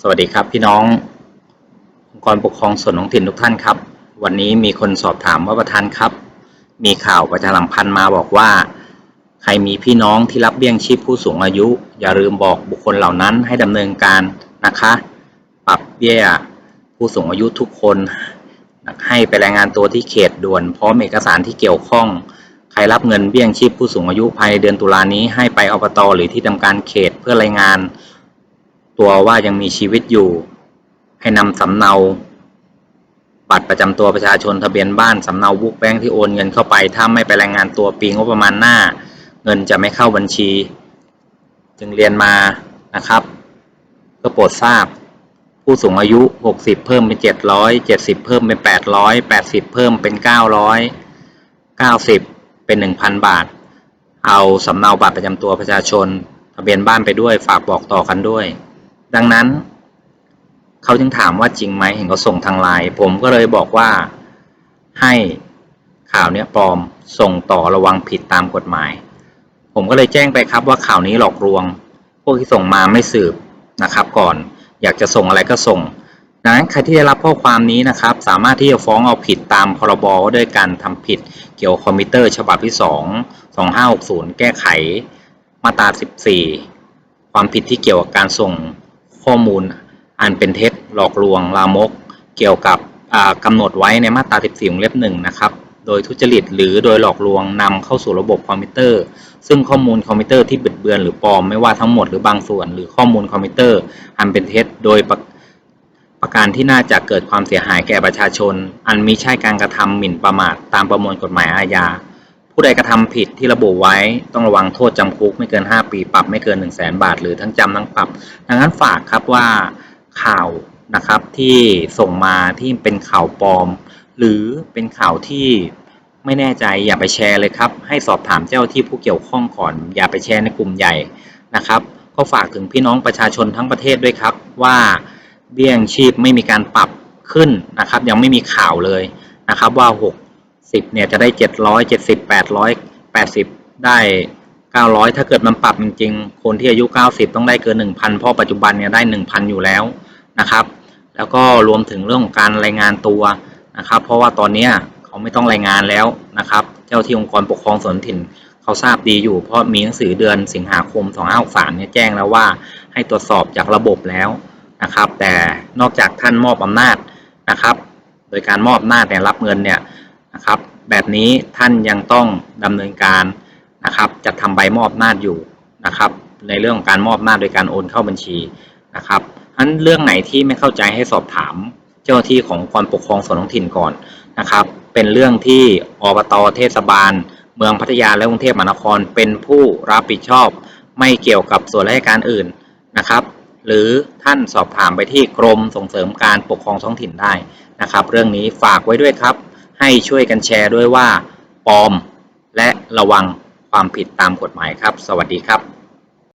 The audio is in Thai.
สวัสดีครับพี่น้ององค์กรปกครองส่วนท้องถิ่นทุกท่านครับ วันนี้มีคนสอบถามว่าประธานครับ มีข่าวประชาสัมพันธ์มาบอกว่า ใครมีพี่น้องที่รับเบี้ยงชีพผู้สูงอายุ อย่าลืมบอกบุคคลเหล่านั้นให้ดำเนินการนะคะ ปรับเบี้ยผู้สูงอายุทุกคนให้ไปรายงานตัวที่เขตด่วนพร้อมเอกสารที่เกี่ยวข้อง ใครรับเงินเบี้ยงชีพผู้สูงอายุภายในเดือนตุลานี้ให้ไปอบตหรือที่ทำการเขตเพื่อรายงาน ตัวว่ายังมีชีวิตอยู่ ให้นำสำเนา บัตรประจำตัวประชาชนทะเบียนบ้านสำเนาบุ๊กแบงค์ที่โอนเงินเข้าไป ถ้าไม่ไปรายงานตัวปีงบประมาณหน้า เงินจะไม่เข้าบัญชี จึงเรียนมานะครับ ก็โปรดทราบ ผู้สูงอายุ 60 เพิ่มเป็น 700 70 เพิ่มเป็น 800 80 เพิ่มเป็น 900 90 เป็น 1,000 บาท เอาสำเนาบัตรประจำตัวประชาชนทะเบียนบ้านไปด้วยฝากบอกต่อกันด้วย ดังนั้น เขาจึงถามว่าจริงไหมเห็นเขาส่งทางไลน์ผมก็เลยบอกว่าให้ข่าวเนี้ยปลอมส่งต่อระวังผิดตามกฎหมาย ผมก็เลยแจ้งไปครับว่าข่าวนี้หลอกลวง พวกที่ส่งมาไม่สืบนะครับก่อนอยากจะส่งอะไรก็ส่งดังนั้นใครที่ได้รับข้อความนี้นะครับ สามารถที่จะฟ้องเอาผิดตามพรบด้วยการทำผิดเกี่ยวคอมพิวเตอร์ฉบับที่ 2 2560 แก้ไขมาตรา 14 ความผิดที่เกี่ยวกับการส่ง ข้อมูลอันเป็นเท็จหลอกลวงลามก เกี่ยวกับอ่ากำหนดไว้ในมาตรา 14วงเล็บหนึ่งนะครับโดยทุจริตหรือโดยหลอกลวงนำเข้าสู่ระบบคอมพิวเตอร์ ซึ่งข้อมูลคอมพิวเตอร์ที่บิดเบือนหรือปลอมไม่ว่าทั้งหมดหรือบางส่วน หรือข้อมูลคอมพิวเตอร์อันเป็นเท็จโดยประประการที่น่าจะเกิดความเสียหายแก่ประชาชน อันมิใช่การกระทำหมิ่นประมาทตามประมวลกฎหมายอาญา ผู้ใดกระทำผิดที่ระบุไว้ต้องระวังโทษจำคุกไม่เกิน 5 ปีปรับไม่เกิน 1 0 0 0 0แบาท หรือทั้งจำทั้งปรับ ดังนั้นฝากครับว่าข่าวนะครับที่ส่งมาที่เป็นข่าวปลอม หรือเป็นข่าวที่ไม่แน่ใจอย่าไปแชร์เลยครับ ให้สอบถามเจ้าที่ผู้เกี่ยวข้องก่อน อย่าไปแชร์ในกลุ่มใหญ่นะครับ ก็ฝากถึงพี่น้องประชาชนทั้งประเทศด้วยครับ ว่าเบี้ยงชีพไม่มีการปรับขึ้นนะครับ ยังไม่มีข่าวเลยนะครับว่า 60เนี่ยจะได้700 70 800 80ได้900ถ้าเกิดมันปรับจริงๆคนที่อายุ90ต้องได้เกิน1,000เพราะปัจจุบันเนี่ยได้1,000อยู่แล้วนะครับ แล้วก็รวมถึงเรื่องของการรายงานตัวนะครับ เพราะว่าตอนนี้เขาไม่ต้องรายงานแล้วนะครับ เจ้าที่องค์กรปกครองส่วนถิ่นเขาทราบดีอยู่เพราะมีหนังสือเดือนสิงหาคม2563เนี่ยแจ้งแล้วว่าให้ตรวจสอบจากระบบแล้วนะครับ แต่นอกจากท่านมอบอำนาจนะครับ โดยการมอบอำนาจเนี่ยรับเงินเนี่ย นะครับ แบบนี้ท่านยังต้องดำเนินการนะครับ จัดทำใบมอบอำนาจอยู่นะครับ ในเรื่องของการมอบอำนาจโดยการโอนเข้าบัญชีนะครับอันเรื่องไหนที่ไม่เข้าใจให้สอบถามเจ้าหน้าที่ขององค์กรปกครองส่วนท้องถิ่นก่อนนะครับ เป็นเรื่องที่อบตเทศบาล เมืองพัทยาและกรุงเทพมหานครเป็นผู้รับผิดชอบ ไม่เกี่ยวกับส่วนราชการอื่นนะครับ หรือท่านสอบถามไปที่กรมส่งเสริมการปกครองท้องถิ่นได้นะครับ เรื่องนี้ฝากไว้ด้วยครับ ให้ช่วยกันแชร์ด้วยว่าปลอม และระวังความผิดตามกฎหมายครับ สวัสดีครับ